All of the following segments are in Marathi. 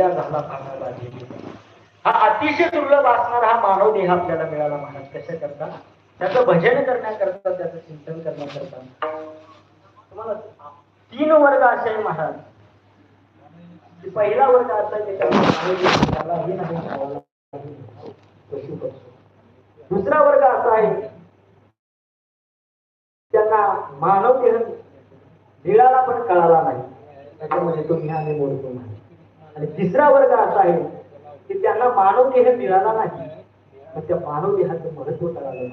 जोड्या झाला भागाला हा अतिशय दुर्लभ असणारा हा मानव देह आपल्याला मिळाला महाराज कशा करता त्याचं भजन करण्याकरता त्याचं चिंतन करण्याकरता. तुम्हाला तीन वर्ग असे आहे महाराज पहिला वर्ग असा दुसरा वर्ग असा आहे त्यांना मानव देह मिळाला पण कळाला नाही. त्याच्यामध्ये तो ज्ञानी बोलतो नाही आणि तिसरा वर्ग असा आहे की त्यांना मानव देह मिळाला नाही मग त्या मानव देहाचं महत्त्व कळालं.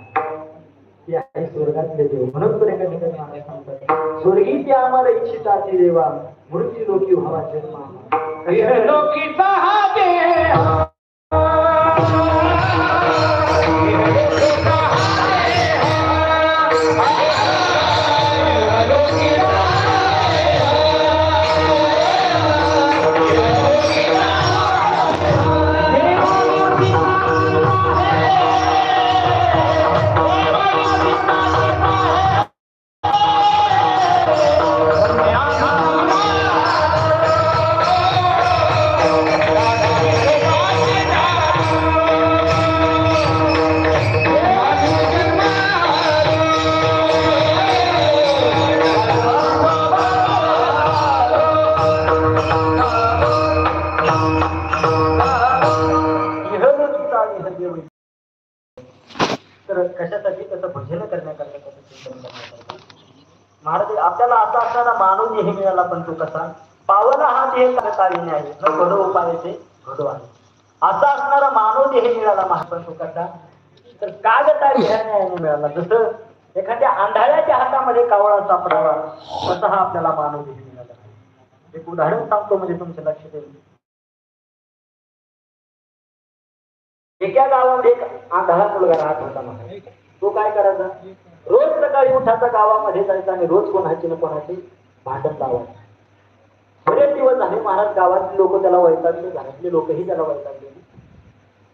ते आहे स्वर्गातले देव. म्हणून तर एका ठिकाणी महाराज सांगतात स्वर्गी ते आम्हाला इच्छिताचे देवा म्हणून ती लोकी व्हावा जन्म लोकीचा इहलोकीचा इहदेव. तर कशासाठी त्याचं भजन करण्याकरता त्याचं चिंतन करण्याकरता? महाराज आपल्याला असा असणारा मानव देह मिळाला पण तो कसा? पावन हा देह कार्य आहे. न उपाय ते घडो आहे असा असणारा मानव देह मिळाला महापण तो कसा? तर कागतारी ह्या मिळाला. जसं एखाद्या आंधळ्याच्या हातामध्ये कावळा सापडावा तसा हा आपल्याला मानव देह मिळाला. एक उदाहरण सांगतो म्हणजे तुमच्या लक्षात येईल एका गावामध्ये एक आंधळा मुलगा राहत होता मला तो काय करायचा? रोज सकाळी उठायचा गावामध्ये जायचा आणि रोज कोणाची ना कोणाची भांडण लावायचं. बरेच दिवस झाले महाराज गावातली लोक त्याला वैतागले घरातले लोकही त्याला वैतागले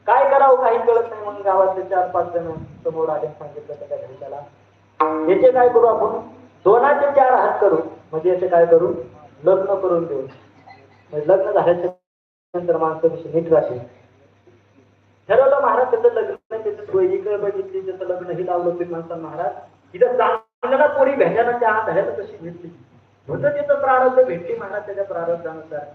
काय करावं काही कळत नाही म्हणून गावातले चार पाच जण समोर आले सांगितलं त्याच्या घरी त्याला याचे काय करू आपण? दोनाचे चार हात करू. म्हणजे याचे काय करू? लग्न करून देऊ. म्हणजे लग्न झाल्याच्यानंतर माणसं कशी नीट राहतील. ठरवलं महाराज त्याचं लग्न त्याचं सोयीकडे बघितली त्याचं लग्नही लावलं ते म्हणतात महाराज. इथं चांगला पोरी भेटायला त्या धड्याला कशी भेटली. होतं तिथं प्रारब्ध भेटली महाराज त्याच्या प्रारब्धानुसार.